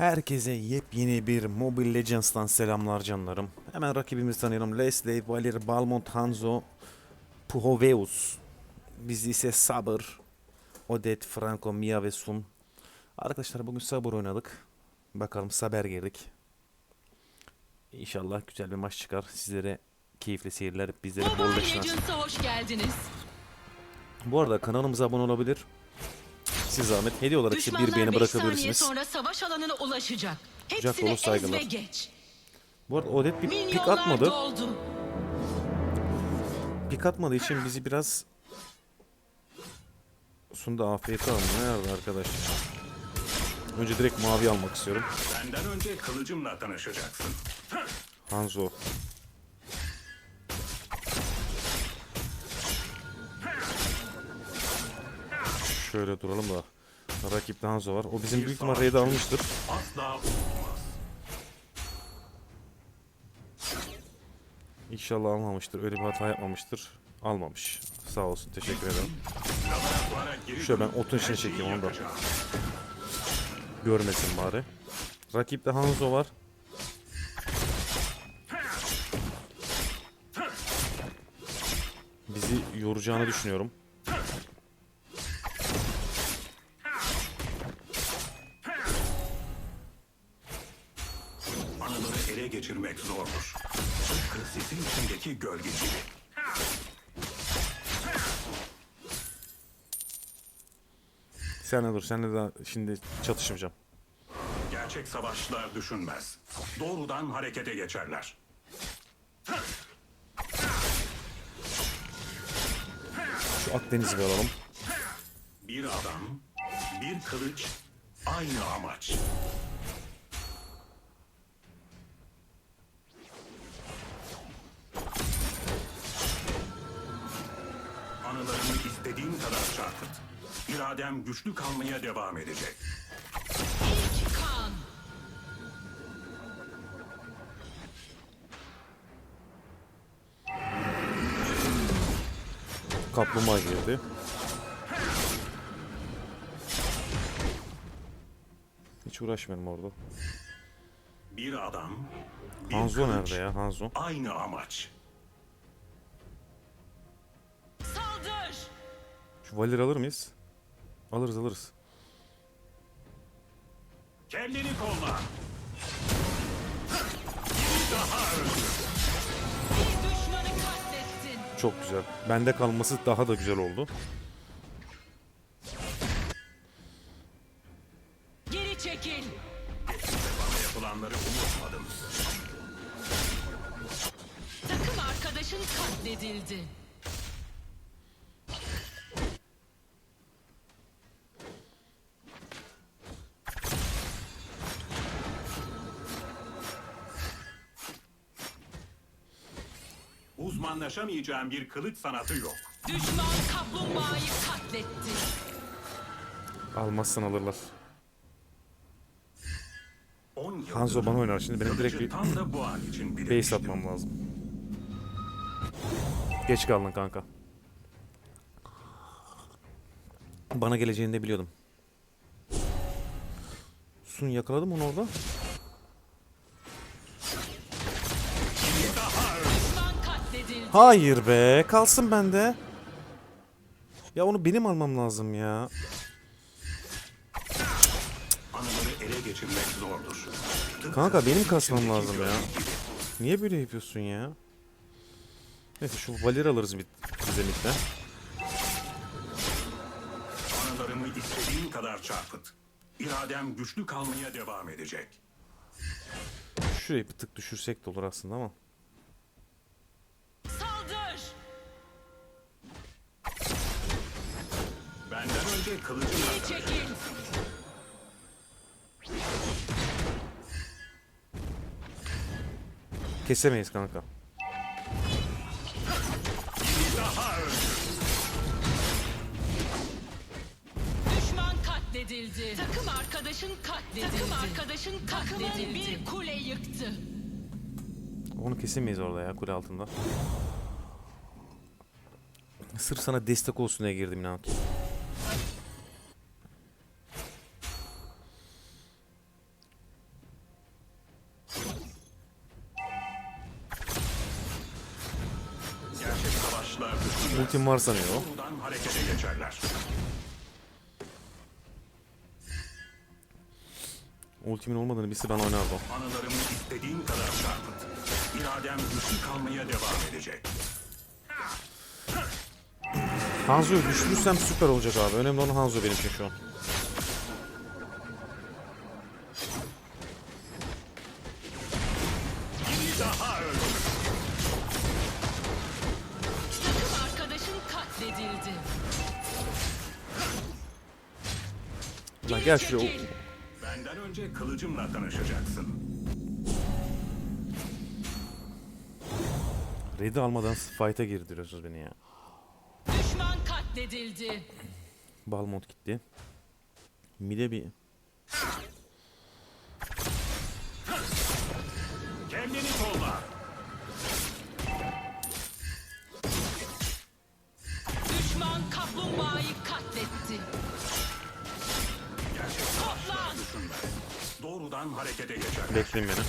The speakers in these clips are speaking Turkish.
Herkese yepyeni bir Mobile Legends'tan selamlar canlarım. Hemen rakibimizi tanıyalım. Leslie, Valir, Balmont, Hanzo, Puhoveus. Biz ise Sabır, Odet, Franco, Mia ve Sun. Arkadaşlar bugün Sabır oynadık. Bakalım Saber girdik. İnşallah güzel bir maç çıkar. Sizlere keyifli seyirler, bizlere bol hoş geldiniz. Bu arada kanalımıza abone olabilir. Siz zahmet hediye olarak işte bir Düşmanlar beğeni 5 saniye bırakabilirsiniz. sonra savaş alanına ulaşacak. Kucak dolu ez saygılar. ve geç. Bu arada Odet bir pik atmadı. doldu. Pik atmadığı için bizi biraz Sunda AFK mı? Nerede arkadaş? Önce direkt mavi almak istiyorum. Benden önce kılıcımla tanışacaksın. Hanzo. Şöyle duralım da. Rakipte Hanzo var. O bizim büyük ihtimal raid almıştır. İnşallah almamıştır. Öyle bir hata yapmamıştır. Almamış. Sağ olsun. Teşekkür ederim. Şöyle ben otun içine çekeyim onu da. Görmesin bari. Rakipte Hanzo var. Bizi yoracağını düşünüyorum. Sen dur. Sen de daha şimdi çatışmayacağım. Gerçek savaşçılar düşünmez. Doğrudan harekete geçerler. Şu Akdeniz'i bir alalım. Bir adam, bir kılıç, aynı amaç. Anılarımı istediğim kadar çarpıt. İradem güçlü kalmaya devam edecek. İlk kan. Kaplumbağa girdi. Hiç uğraşmayalım orada. Bir adam, bir Hanzo kılıç, nerede ya? Hanzo. Aynı amaç. Saldır. Şu Valir alır mıyız? Alırız alırız. Kendini kolla. Bir daha öldür. Bir düşmanı katlettin. Çok güzel. Bende kalması daha da güzel oldu. Uzmanlaşamayacağım bir kılıç sanatı yok. Düşman kaplumbağayı katletti. Almazsan alırlar. 10 yıldır Hanzo bana oynar şimdi. Benim direkt bir tam da bu an için base atmam lazım. Geç kaldın kanka. Bana geleceğini de biliyordum. Sun yakaladım onu orada. Hayır be. Kalsın bende. Ya onu benim almam lazım ya. Anıları ele geçirmek zordur. Kanka benim kasmam lazım ya. Niye böyle yapıyorsun ya? Neyse şu Valir alırız bir bize midden. Anılarımı istediğin kadar çarpıt. İradem güçlü kalmaya devam edecek. Şurayı bir tık düşürsek de olur aslında ama. Önce kılıcımla çekil. Kesemeyiz kanka. Düşman katledildi. Takım arkadaşın katledildi. Takım arkadaşın katledildi. bir kule yıktı. Onu kesemeyiz orada ya kule altında. Sırf sana destek olsun diye girdim inan ki. Ultim var sanıyor. Ultimin olmadığını bilse ben oynardım. Anılarımı istediğin kadar çarpıt. İradem güçlü kalmaya devam edecek. Hanzo'yu düşürürsem süper olacak abi. Önemli olan Hanzo benim için şu an. Gel şuraya. Benden önce kılıcımla tanışacaksın. Red'i almadan fight'a girdiriyorsunuz beni ya. Düşman katledildi. Balmont gitti. Mide bir... Kendini kolla. Doğrudan harekete geçerler. Bekleyin beni.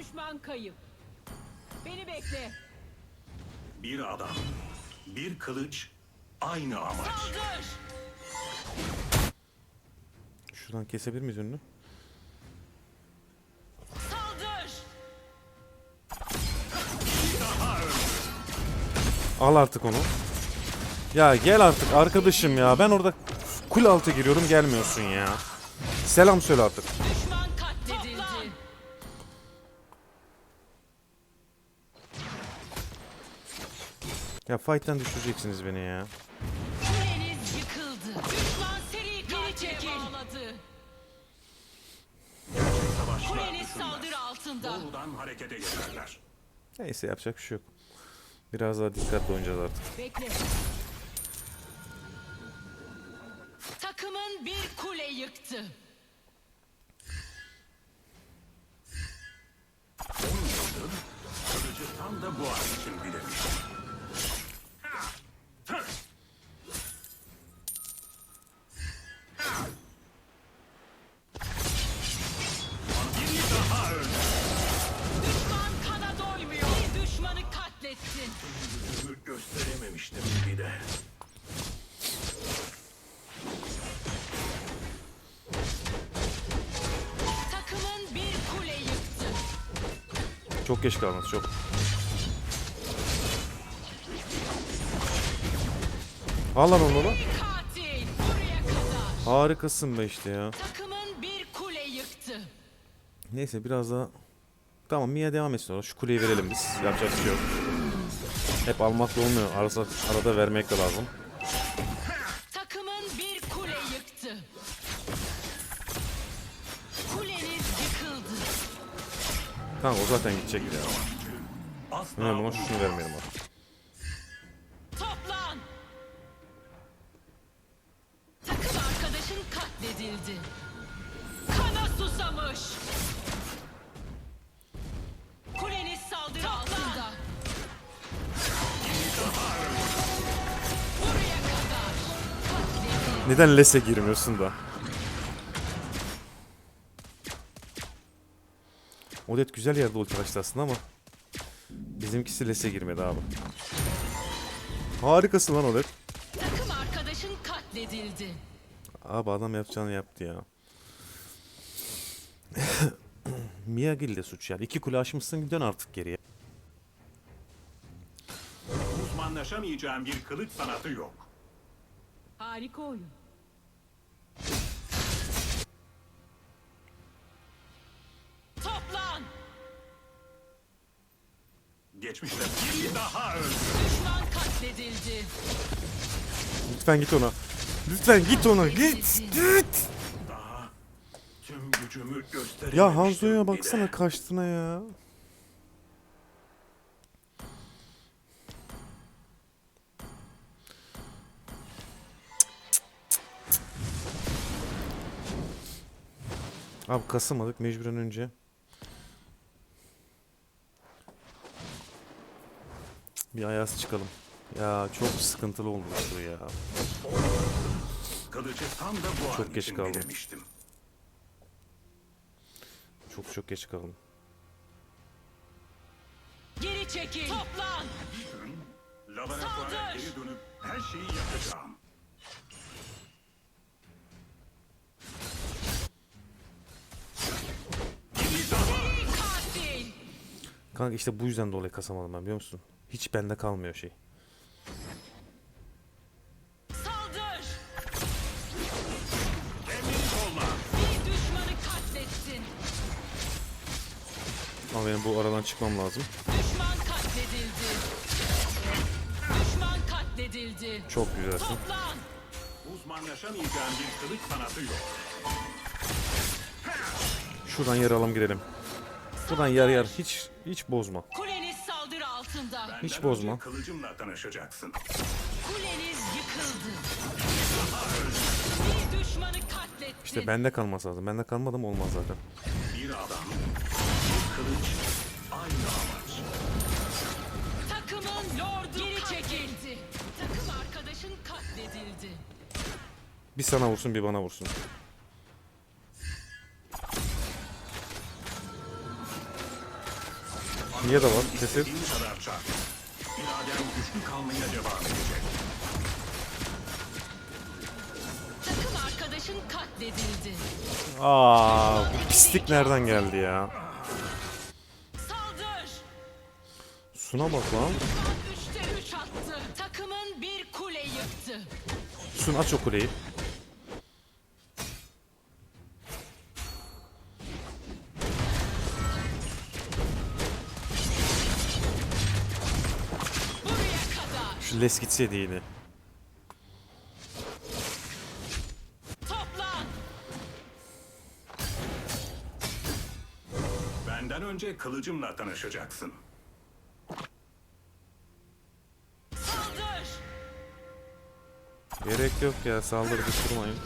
Düşman kayıp. Beni bekle. Bir adam, bir kılıç, aynı amaç. Saldır. Şuradan kesebilir miyiz önünü? Saldır. Al artık onu. Ya gel artık arkadaşım ya. Ben orada kul altı giriyorum gelmiyorsun ya. Selam söyle artık. Düşman katledildi. Ya fight'tan düşüreceksiniz beni ya. Doğrudan harekete geçerler. Neyse yapacak bir şey yok. Biraz daha dikkatli oynayacağız artık. Bekle. Takımın bir kule yıktı. Kılıcı tam da bu an için bilemiştim. Çok geç kaldınız çok. Al lan onu kadar. Harikasın be işte ya. Takımın bir kule yıktı. Neyse biraz daha... Tamam Mia devam etsin orada. Şu kuleyi verelim biz. Yapacak bir şey yok. Hep almakla olmuyor. Arada, arada vermek de lazım. Kanka o zaten gidecek ya. Önemli olan şunu vermeyelim artık. Toplan. Takım arkadaşın katledildi. Kana susamış. Kuleniz saldırı altında. Buraya kadar. Katledildi. Neden lese girmiyorsun da? Odet güzel yerde ulti açtı aslında ama bizimkisi lese girmedi abi. Harikasın lan Odet. Takım arkadaşın katledildi. Abi adam yapacağını yaptı ya. Miyagi de suç yani. İki kule aşmışsın dön artık geriye. Uzmanlaşamayacağım bir kılıç sanatı yok. Harika oyun. Geçmişte biri daha öldü. Düşman katledildi. Lütfen git ona. Lütfen git ona git. Git. Daha tüm gücümü gösterememiştim Ya Hanzo'ya baksana kaçtığına ya. Abi kasamadık mecburen önce. Bir ayaz çıkalım. Ya çok sıkıntılı oldu bu ya. Kılıcı tam da bu Çok geç kaldım. bilemiştim. Çok çok geç kaldım. Geri çekil. Toplan. Laboratuvara Saldır! geri dönüp her şeyi yapacağım. Kanka işte bu yüzden dolayı kasamadım ben biliyor musun? Hiç bende kalmıyor şey. Saldır. Bir düşmanı katlettin. Ama benim bu aradan çıkmam lazım. Düşman katledildi. Düşman katledildi. Çok güzelsin. Toplan. Uzmanlaşamayacağım bir kılıç sanatı yok. Şuradan yer alalım girelim. Buradan yer yer hiç hiç bozma. Saldırı altında. Benden Hiç bozma. önce kılıcımla tanışacaksın. Kuleniz yıkıldı. Bir düşmanı katlettin. İşte bende kalması lazım. Bende kalmadı mı olmaz zaten. Bir adam, bir kılıç, aynı amaç. Takımın lordu Geri çekildi. Takım arkadaşın katledildi. Bir sana vursun bir bana vursun. Niye de var? Kesin. İradem güçlü kalmaya devam edecek. Takım arkadaşın katledildi. Aa, bu pislik nereden geldi ya? Saldır. Suna bak lan. Düşman üçte üç attı. Takımın bir kule yıktı. Sun aç o kuleyi. Şu les gitseydi yine. Toplan. Benden önce kılıcımla tanışacaksın. Saldır. Gerek yok ya saldırı durmayın.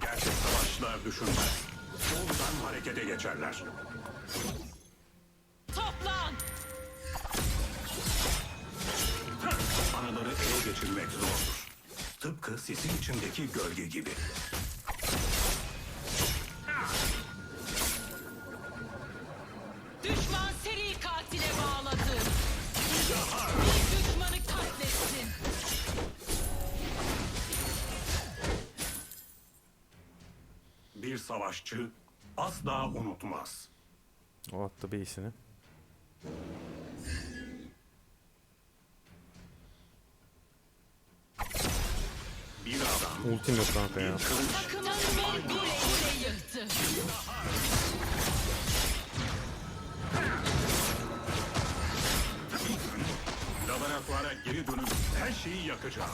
Gerçek savaşçılar düşünmez. Doğrudan harekete geçerler. Tıpkı sisin içindeki gölge gibi. Düşman seri katile bağladı. Bir düşmanı katletsin. Bir savaşçı asla unutmaz. O attı beysini. Bir adam, Ultim yok kanka ya. laboratuvara geri dönüp her şeyi yakacağım.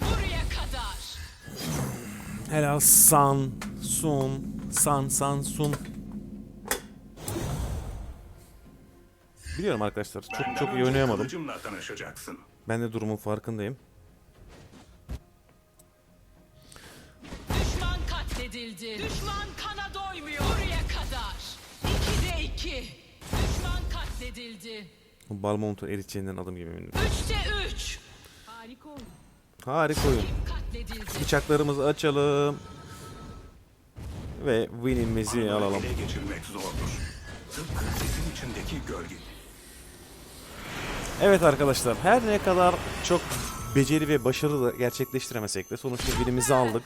Buraya kadar. Helal san, sun, san, san, sun. Biliyorum arkadaşlar. Çok Benden çok iyi oynayamadım. Tanışacaksın. Ben de durumun farkındayım. Düşman katledildi. Düşman kana doymuyor. Buraya kadar. İkide iki. Düşman katledildi. Bu Balmont'u eriteceğinden adım gibi eminim. Üçte üç. Harika oyun. Harika oyun. Katledildi. Bıçaklarımızı açalım. Ve win'imizi alalım. geçirmek zordur. Tıpkı sisin içindeki gölge. Evet arkadaşlar her ne kadar çok beceri ve başarı da gerçekleştiremesek de sonuçta win'imizi aldık.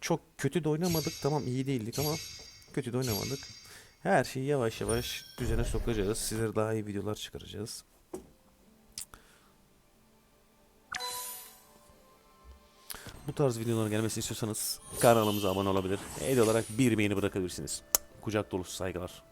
Çok kötü de oynamadık tamam iyi değildik ama kötü de oynamadık. Her şeyi yavaş yavaş düzene sokacağız. Sizlere daha iyi videolar çıkaracağız. Bu tarz videoların gelmesini istiyorsanız kanalımıza abone olabilir. Hediye olarak bir beğeni bırakabilirsiniz. Kucak dolusu saygılar.